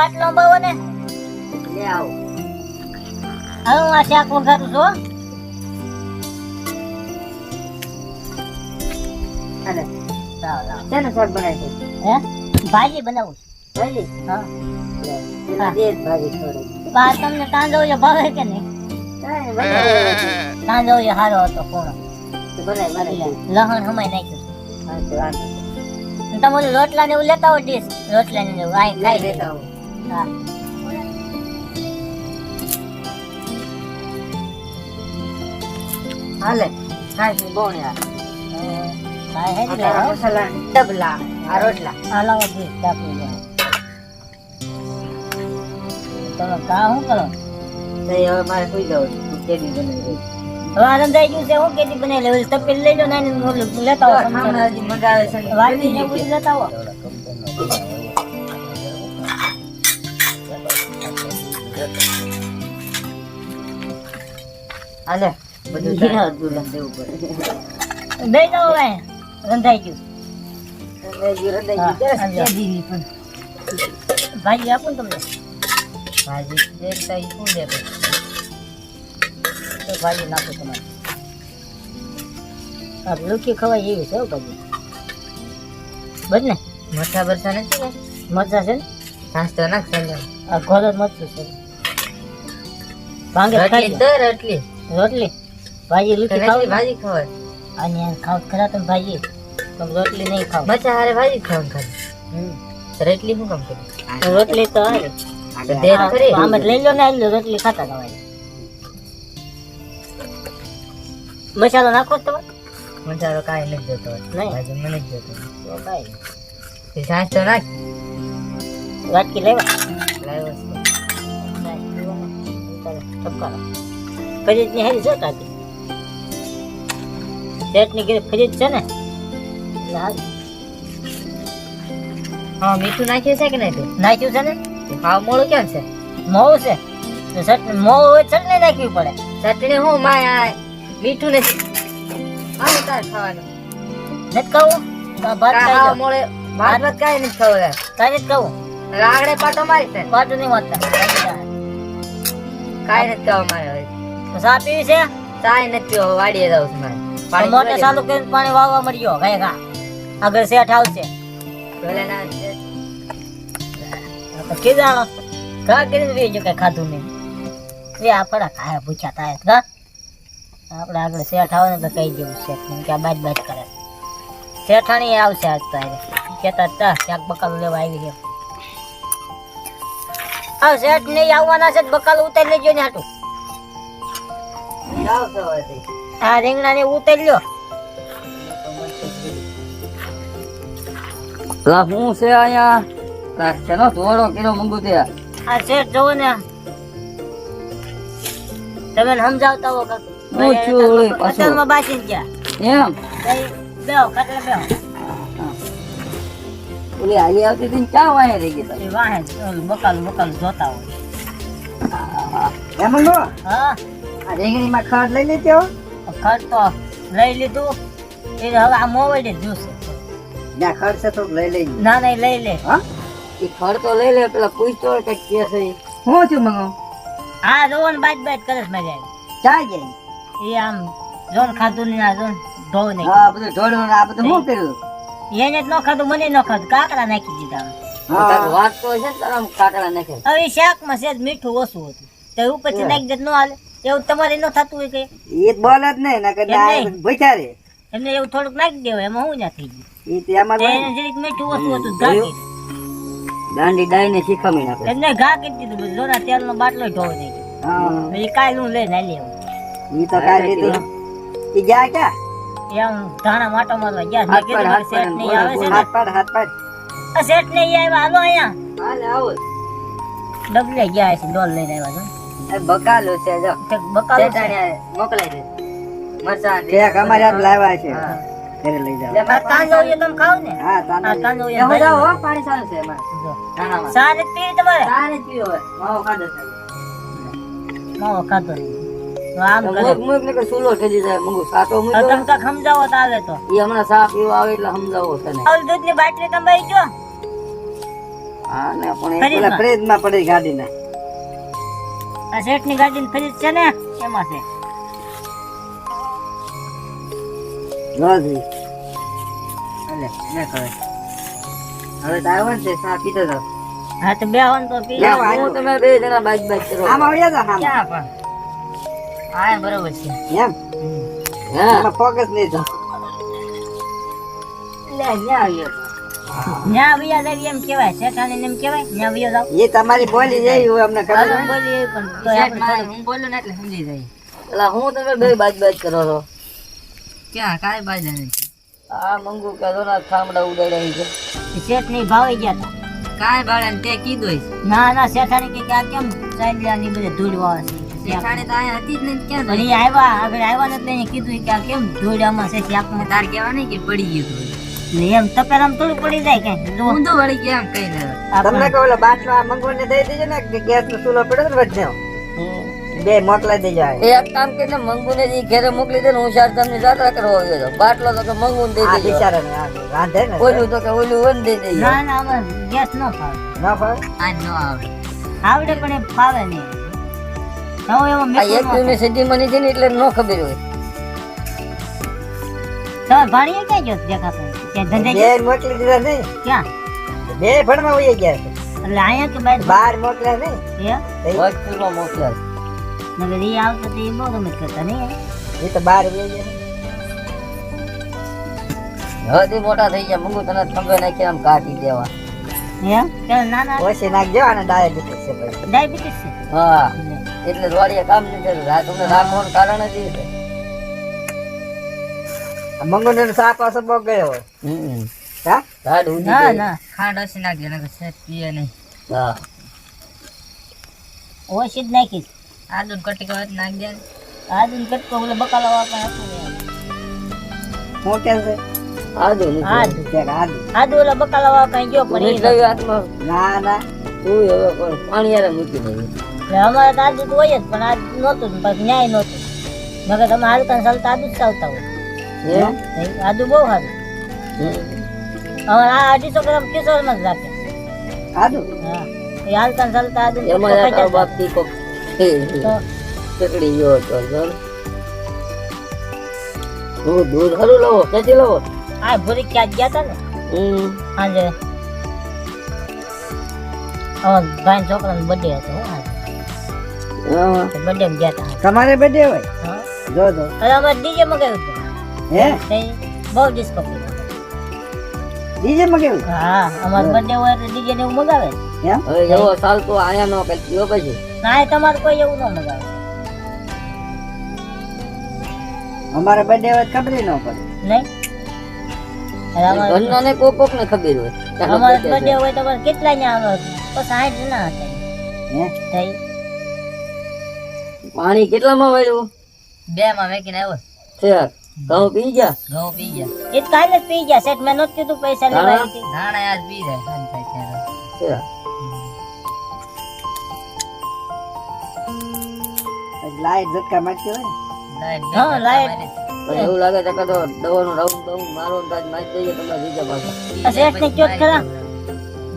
બાટલો બહુ ને. લે આવો. હવે હું આ શાક વઘારું છું. અને લાવ, લાવ. શેનું શાક બનાવી છે? હે? ભાજી બનાવું. ભાજી? હા. દે જ ભાજી થોડી બા તમને તાંદોળિયો ભાવે કે નહીં? બનાવો તાંદોળિયો સારો હતો કોણ. લહણ હમાઈ નાખ્યું હા તો વાંધો નહીં. છે તમે ઓલું રોટલા ને એવું લેતા હોય ડીશ રોટલા ને એવું લઈ ખાઈ લેતા આવો. હા. હાલે બોણ બોણ્યા ખાય હે ને મસાલા. ડબલા આ રોટલા. હલાવો ડીશ ચાપી લે. તમે કા શું કરો? તો હવે મારે સુઈ જવું છે કેદી હવે આનંદ રંધાઈ ગયું છે હું કેદી બનાવી લે તપેલી લઈ લો ને લેતા આવો હમણાં છે વાટી ને બની લેતા આવો. હાલે બધું તારે અબ્દુલ્લા દેવું પડે બે જાઓ હવે રંધાઈ ગયું. ભાજી આપું ને તમને? ભાજી દેખતા શું દે તો ભાજી નાખું તમારે. આ લુકી ખવાય એવી છે ભાજી. બધ ને મરચાં બરચાં નથી ને? મરચા છે ને? છાશ તો નાખ. આ ઘોડો મરચું છે. ભાંગે ખાઈ લો. તો રોટલી. રોટલી ભાજી તો લુકી ખાવ રોટલી ભાજી ખવાય. અને ખાવ ખરા તમે ભાજી. તમે રોટલી નહીં ખાવ મરચાં હારે ભાજી ખાવાનું ખાલી. તો રોટલી શું કામ કરી? રોટલી તો હારી. તો દે તો ખરી. આમ જ લઈ લો ને આલી લો રોટલી ખાતા તમારે મસાલો નાખો જ તમે. મસાલો કાંઈ નથી જોતો નહીં. ભાજી મને જ જોતો તો કાંઈ તે છાશ તો નાખ. નહીં. વાટકી લેવા. લાવ્યો ફરીજ ની હારી જોતા હતી શેઠની ઘરે ફરીજ છે ને? હા મીઠું નાખ્યું છે કે નહીં નાખ્યું છે ને? હા ખાવ મોડું કેમ છે? મોવું છે. મોવું હોય ચટણી નાખવી પડે. ચટણી હું માય મીઠું નથી. આવું તાર ખાવાનું. નથી કહું તો ભાત જાઓ. મોડે ભાત ભાત? કાંઈ નથી ખાવું કાંઈ નથી કહું રાગડે પાટો મારી છે. પાટું નહીં મારતા. કાંઈ નથી ખાવા મારે ચા પીવી છે? ચાય નથી વાડીએ જાવ છું મારે. પાણી મોટે ચાલુ કરીને પાણી વાવવા મળ્યો ગાય ગા આગળ શેઠ આવશે. તો કીધાણો ઘા કરીને વેજો કઈ ખાધું નહીં. એ આપણા ખાયા પૂછ્યા તા ઘા? આપણે આગળ શેઠ આવે ને તો કહી દેવું શેઠ કે આ બાજ બાજ કરે. શેઠાણી આવશે આજ તારે કેતા હતા ક્યાંક બકાલું લેવા આવી છે. આ શેઠ નહીં આવવાના છે તો બકાલું ઉતારી લેજો ને હાટું. તો તે. આ રીંગણા ને ઉતારી લ્યો લા હું છે અહીંયા? લા શેનો ધોળો કિલો મંગુ તે? આ શેઠ જોવો ને તમે સમજાવતા હો કાક. હું છું ઓલી પાછો. અત્યારમાં બાસી ગયા. એમ? બેહો ઓલી હાલી આવતી હતી વાંહે રહી ગઈ વાહે બકાલું બકાલું જોતા હોય. એમ હા. આ રીંગણીમાં ખાંડ લઈ લીધો હો. તો લઈ લીધું. એ હવે આ મોબાઈલ જ જોશે ના ખર્ચ છે તો લઈ લઈ. ના ના લઈ લે. હા? એ ખડ તો લઈ લે પેલા પૂછતો કંઈક કે છે. હું છું મંગો? આ જોવો ને બાજ બાજ કરે છે મજા ક્યાં જાય? એ આમ જોન ખાધું ને આ જોન ધોવ નહીં હા બધું ઢોળ્યું આ બધું શું કર્યું? એને જ ન ખાધું મને ન ખાધું. કાકરા નાખી દીધા વાત તો છે ને કાકડા નાખે. હવે એ શાકમાં છે મીઠું ઓછું હતું. તો ઉપરથી નાખી દે ન હાલે. એવું તમારે ન થતું હોય કે એ બોલ જ નહીં ના એમ નહીં. રે. એમને એવું થોડુંક નાખી દેવાય એમાં હું ના થઈ ગયું? એ તો એને જરીક મીઠું વસ્તુ હતું ઘા દાંડી ડાઈ ને શીખવી નાખે. એમને ઘા કીધું દીધું બધું જોના તેલનો બાટલો ઢોળ દે હા. પછી કાલ હું લઈને હાલી આવું. એ તો કાંઈ લીધું. ઈ ગયા ક્યાં? એ આમ ધાણા માટો મારવા ગયા. મેં કીધું મારે શેઠ નહીં આવે છે હાથ પાડ હાથ પાડ. આ શેઠ નહીં આવ્યા હાલો અહીંયા. હાલે આવો. ડબલે ગયા છે ડોલ લઈને આવ્યા એ બકાલું છે જો. બકાલો મોકલાઈ દે. મરચાં ઠેક અમારે હાથ લાવ્યા છે. ઘરે લઈ જાઓ. લે, આ કાંદોળીઓ તમે ખાવ ને? હા આ તાંદા એ હું જાઉં પાણી ચાલુ છે એમાં. જો. નાનામાં. સારી જ પીવી તમારે? ચા નથી માવો ખાધો છે. માવો ખાધો તો આમ કરે. મુક મુક ને કે સુલો ઠેલી જાય. મંગુ સાતો હવે તમે કાંઈક સમજાવો તો આવે તો. એ હમણાં સા પીવા આવે એટલે સમજાવો તને ઓલી દૂધની બાટલી તમે જો હા ને પણ એ. પેલા ફ્રીજમાં પડી ગાડીના. આ શેઠની ગાડીની ગાડી છે ને એમાં છે. ને એમાં હવે તો આવ્યો ને તે ચા પીતો હતો હા તો બે હોન તો પી લે, હું તમે બે જણા બાજ બાજ કરો આમ આવ્યા હતા હા ક્યાં પણ? હા બરોબર છે. એમ? હા. ફોકસ નહીં તો લે ન્યા આવ્યો ન્યા વિયા જાય એમ કહેવાય શેઠાણી એમ કહેવાય ન્યા વિયા જાવ. એ તમારી બોલી જાય એવું અમને ખબર હાલો હોય. પણ તોય આપણે હું બોલું ને એટલે સમજી જાય. એટલે હું તમે બે બાજ બાજ કરો છો? ક્યાં કાંઈ બાજુ નથી. આ મંગુ કે ના ઉડાડ્યા છે. ભાવે ગયા હતા કાંઈ બાળે તે કીધું ના ના શેઠાણી કે આ કેમ ચાલ્યાની બધે ધૂળ વાવે છે? જેઠાણી તો અહીંયા હતી જ નહીં ક્યાં પણ એ આવ્યા આગળ આવ્યા નથી કીધું કે આ કેમ ધૂળામાં છે? કે આપણે તાર કહેવા નહીં કે પડી ગયું હતું તો તપેલામાં થોડું પડી જાય કે ઊંધું વળી ગયા કઈ ના તમને કહો ઓલો બાટલો આ મંગુ ને દઈ દેજો ને કે ગેસ નો ચૂલો પડ્યો ને વચ્ચે બે મોકલાઈ દેજો એ એક કામ કરીને મંગુને જી ઘરે મોકલી દે ને હું શાર તમને જાત્રા કરવા આવ્યો હતો બાટલો તો કે મંગુને દઈ દેજો. બિચારાને આ રાંધે ને. ઓલું તો કે ઓલું વન દઈ દેજો. ના ના ગેસ નો ફાવે. ના ફાવે? આ નો આવડે આવડે પણ એ ફાવે નહીં. નવો એવો મેં એક યુનિવર્સિટી માં નથી ને એટલે નો ખબર હોય. તમે ભાણીએ ક્યાં ગયો દેખાતો નથી? ક્યાં ધંધે બે ગયો? મોકલી દીધા નહીં ક્યાં? બે ભણવા વહી ગયા છે. એટલે અહીંયા કે બહાર બાર મોકલ્યા નહીં એ? હોસ્ટેલમાં મોકલ્યા છે. નગર એ આવતો તો એ બહુ ગમે કરતા નહીં એ તો બાર વહી ગયા. હજી મોટા થઈ ગયા મંગુ તને થંભે નાખી આમ કાઢી દેવા. નાના ઓછી નાખજો અને ડાયાબિટીસ છે ભાઈ ડાયાબિટીસ છે? હા. એટલે. રોડિયા કામ નહીં કર્યું. રાત તમને રાખવાનું કારણ જ એ છે. આ મંગુનો સાપ પાછો બહુ ગયો હમ. હા? ના ના ખાંડ ઓછી નાખજે નકર શેઠ પીએ નહીં. હા. ઓછી જ નાખી. આદુ ને કટકી નાખી દે ને કટકો ઓલો બકાલો ને. હું કેમ છે? આદુ નથી આદુ. આદુ. બકાલો ગયો પણ એ હાથમાં ના ના. તું હવે પાણી યારે મૂકી દે. અમારે તો આજુ તો હોય જ પણ આજ નહોતું ન્યાય નહોતું. મગર તમે હાલતા ચાલતા આદુ જ ચાલતા હોય. આજુ બહુ સારું. હવે આ અઢીસો ગ્રામ કિશોરમાં જ રાખે. આદુ? હા. એ હાલતા ને ચાલતા આજુ એમાં ગયો હતો હું દૂધ ખરું લાવો ક્યાંથી લાવો? આ ભૂરી ક્યાં ગયા હતા ને? સાંજે અમારા ભાઈ છોકરાનો બર્થડે હતો હો આજે. બર્થડે ગયા હતા તમારે બધે હોય? જો જો. અરે અમારે ડીજે મગાવ્યું હતું. હે? બહુ ડિસ્કો ડીજે હા અમારો બર્થડે હોય એટલે ડીજે ને એવું મગાવે. હવે એવો સાલ તો આયા નો કઈ થયો પછી. ના તમારે કોઈ એવું ન મગાવે. અમારે બર્થડે હોય ખબર ન પડે. નહીં. અમારે ઘરના ને કોક કોક ને ખબર હોય. અમારે બર્થડે હોય તો કેટલા ત્યાં આવે? તો સાઠ ના હતા. હે? થઈ. પાણી કેટલામાં વાળ્યું? બે માં વેકીને આવ્યો. છે. ઘઉં પી ગયા? ઘઉં પી ગયા. એ કાલે જ પી ગયા સેટ મેં નહોતું કીધું પૈસા લેવા. હતી. ધાણા આજ પી જાય સાંજ થાય ત્યારે. લાઈટ ઝટકા મારતી હોય ને? લાઈટ હા, લાઈટ. એવું લાગે છે કે તો દવાનું રાઉન્ડ રાઉન્ડ મારો ને મારી દઈએ તમે બીજા પાછા. જ ખરા?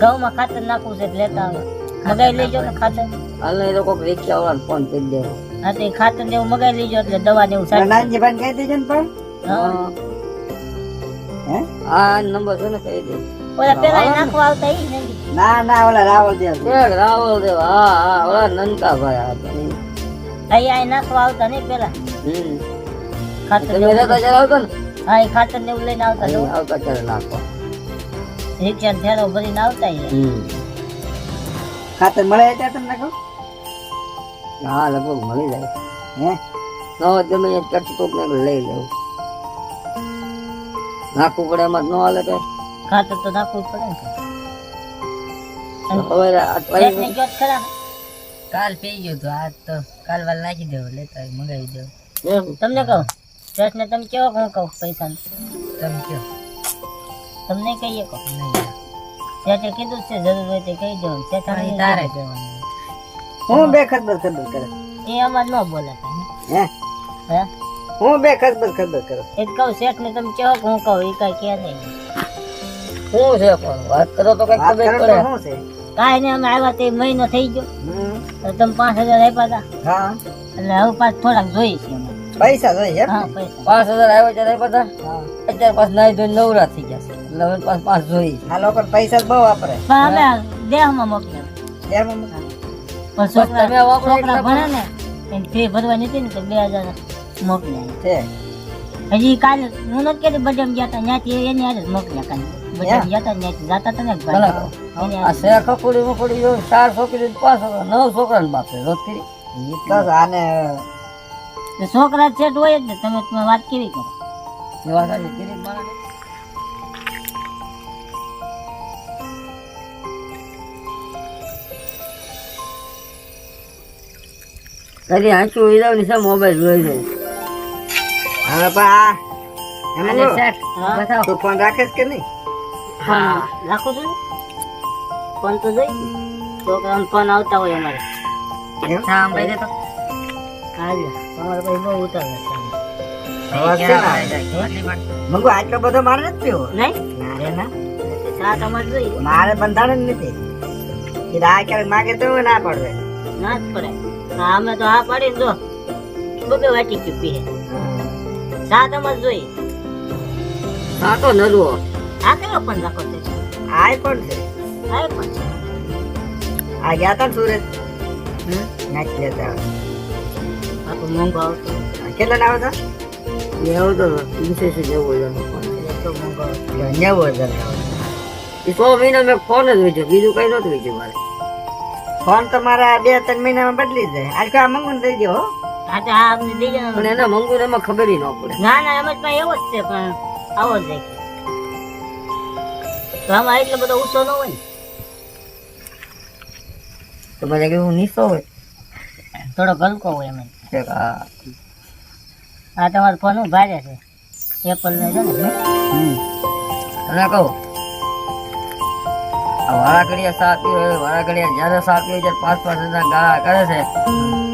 ઘઉંમાં ખાતર નાખવું છે લેતા આવે. મગાઈ લેજો ને ખાતર. હાલ નહીં તો કોઈક રિક્ષા વાળાને ફોન કરી દે હા તો એ ખાતર ને એવું મગાઈ લેજો એટલે દવા ને એવું સારું નાનજી ભાઈ કહી દેજો ને પણ. હા. હે? આ નંબર છે ને કહી દે. ઓલા પેલા નાખવા આવતા ઈ ને? ના ના ઓલા રાવલ દેવ. રાવલ દેવ હા હા ઓલા નનકા ભાઈ આ તો. અહીંયા નાખવા આવતા નહીં પેલા? હમ. ખાતર ને તમે રહેતા જરા આવતા ને? હા એ ખાતર ને એવું લઈને આવતા આવતા ત્યારે નાખવા. રિક્ષા ને થેલો ભરીને આવતા હમ. ખાતર મળે ત્યાં તમને કહું હા લગભગ મળી જાય. હે? ન તમે ચટકી કોક ને લઈ લેવું. નાખવું પડે એમાં ન હાલે કે ખાતર તો નાખવું જ પડે ને. હવે કાલ પી ગયું તો આજ તો કાલ વાલ નાખી દેવું લેતા મંગાવી દેવું. એમ તમને કહું? શેઠને તમે કેવો હું કહું પૈસા તમે કહો. તમને કહીએ કહો. નહીં. કીધું છે જરૂર હોય તે કહી દેવું તારે કહેવાનું હું બે ખબર ખબર કરે. એ અમારે ન બોલે હે? હે? હું બે ખબર ખબર કરે. એ જ કહું શેઠ ને તમે કહો હું કહું એ કઈ કે નહીં. શું છે પણ વાત કરો તો કઈ ખબર પડે. શું છે? કાંઈ નહીં અમે આવ્યા તે મહિનો થઈ ગયો. તો તમે પાંચ હજાર આપ્યા હતા હા. એટલે હવે પાછ થોડાક જોઈએ છે પૈસા જોઈએ હા પૈસા. પાંચ હજાર આવ્યો ત્યારે બધા હા. અત્યારે પાછ નાઈ ધોઈ નવરા થઈ ગયા છે. એટલે હવે પાછ પાંચ જોઈ આ લોકો પૈસા બહુ વાપરે. પણ અમે દેહમાં મોકલ્યા. એમ મૂકો. પણ છોકરા છોકરા ભણે ને એની ફી ભરવાની હતી ને તો બે હજાર મોકલ્યા છે હજી કાલે હું નથી કહેતી બજારમાં ગયા હતા ત્યાંથી એની આજે મોકલ્યા કાલે. બજામ ગયા હતા ત્યાંથી જતા હતા ને શેર ખકુડી મકુડી જો ચાર પાંચ છોકરા નવ છોકરા ને કરી આને છોકરા સેટ હોય જ ને તમે વાત કેવી કરો? વાત સાચી. તારી હોય વિદાવની નિશા મોબાઈલ જોઈ જાય હા આ એમ બતાવો. તું ફોન રાખેસ કે નહીં? હા. રાખો છું. ફોન તો જોઈ. છોકરાનો ફોન આવતા હોય અમારે. એમ? દે તો. હાલે. તમારે ભાઈ બહુ ઉતાવળ છે આટલો બધો મારે નથી પીવો? નહીં? મારે ના. મારે બંધારણ જ નથી આ ક્યારેક માગે તો ના પડે. ના જ પડે. હા, અમે તો હા પાડીને જો બબે વાટી ગયું પીએ. સાત અમારે જોઈ. હા તો નરવો આ કયો પણ રાખો છે? આ પણ છે. આ પણ છે. આ ગયા તા સુરત? નાખી લેતા આવે. આ તો મોંઘો આવતો. કેટલા લાવો આવે એવું તો તીનસો છે જેવો હોય એનો ફોન. એ મોંઘો નેવું હજાર નો એ સો મહિના મેં ફોન જ વેચ્યો બીજું કઈ નતું વેચ્યું મારે. ફોન તો મારા બે ત્રણ મહિનામાં બદલી જાય. આજ આ મંગુ દઈ દો હો. તો આ અમને દઈ દેવાનું. પણ એના મંગુર એમાં ખબર ન પડે. ના ના એમ જ પણ એવો જ છે પણ આવો જ જાય તો આમાં એટલો બધો ઉસો ન હોય તો બધા કેવું નીસો હોય? થોડો હલકો હોય એમ. આ તમારો ફોન હું ભારે છે? એપલ ને જો ને? અને કહું. વાળા ઘડિયા સાપી હોય વાળા ઘડિયા જ્યારે સાપી હોય પાંચ પાંચ હજાર ગાળા કરે છે.